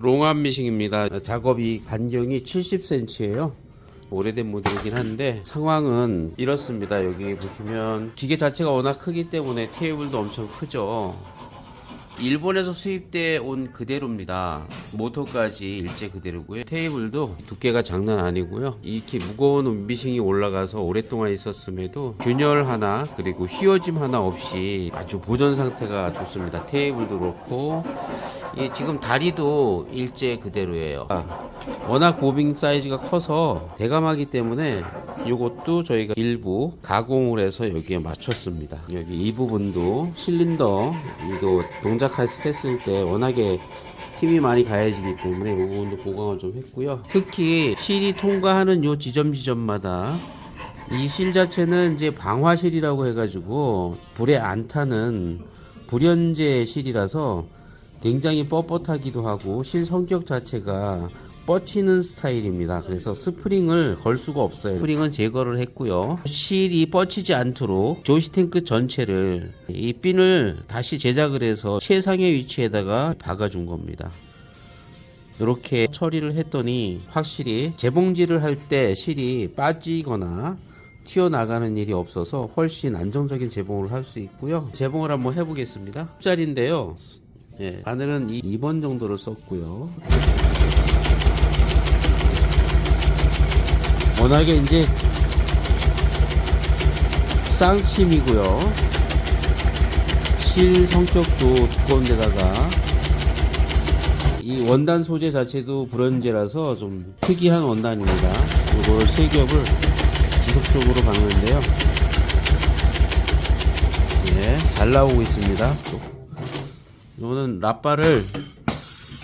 롱암 미싱입니다. 작업이 반경이 70cm예요. 오래된 모델이긴 한데 상황은 이렇습니다. 여기 보시면 기계 자체가 워낙 크기 때문에 테이블도 엄청 크죠. 일본에서 수입돼 온 그대로입니다. 모터까지 일제 그대로고요. 테이블도 두께가 장난 아니고요. 이렇게 무거운 미싱이 올라가서 오랫동안 있었음에도 균열 하나 그리고 휘어짐 하나 없이 아주 보존 상태가 좋습니다. 테이블도 그렇고 이 지금 다리도 일제 그대로예요. 아, 워낙 보빙 사이즈가 커서 대감하기 때문에 이것도 저희가 일부 가공을 해서 여기에 맞췄습니다. 여기 이 부분도 실린더 이거 동작 했을 때 워낙에 힘이 많이 가해지기 때문에 이 부분도 보강을 좀 했고요. 특히 실이 통과하는 요 지점 지점마다 이 실 자체는 이제 방화실이라고 해가지고 불에 안 타는 불연제 실이라서 굉장히 뻣뻣하기도 하고 실 성격 자체가 뻗치는 스타일입니다. 그래서 스프링을 걸 수가 없어요. 스프링은 제거를 했고요. 실이 뻗치지 않도록 조시탱크 전체를 이 핀을 다시 제작을 해서 최상의 위치에다가 박아준 겁니다. 이렇게 처리를 했더니 확실히 재봉질을 할 때 실이 빠지거나 튀어나가는 일이 없어서 훨씬 안정적인 재봉을 할 수 있고요. 재봉을 한번 해보겠습니다. 짜리인데요. 예, 바늘은 2번 정도를 썼고요. 워낙에 이제 쌍침이고요. 실 성격도 두꺼운 데다가 이 원단 소재 자체도 브론즈라서 좀 특이한 원단입니다. 이걸 세 겹을 지속적으로 박는데요. 예, 잘 나오고 있습니다. 이거는 라빠를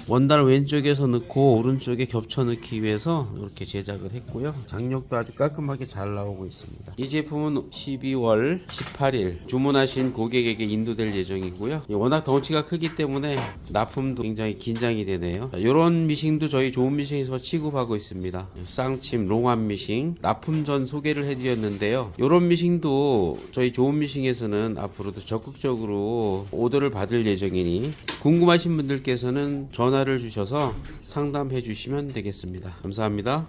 원단을 왼쪽에서 넣고 오른쪽에 겹쳐 넣기 위해서 이렇게 제작을 했고요. 장력도 아주 깔끔하게 잘 나오고 있습니다. 이 제품은 12월 18일 주문하신 고객에게 인도될 예정이고요. 워낙 덩치가 크기 때문에 납품도 굉장히 긴장이 되네요. 이런 미싱도 저희 좋은 미싱에서 취급하고 있습니다. 쌍침 롱암 미싱 납품 전 소개를 해드렸는데요. 이런 미싱도 저희 좋은 미싱에서는 앞으로도 적극적으로 오더를 받을 예정이니 궁금하신 분들께서는 전화를 주셔서 상담해 주시면 되겠습니다. 감사합니다.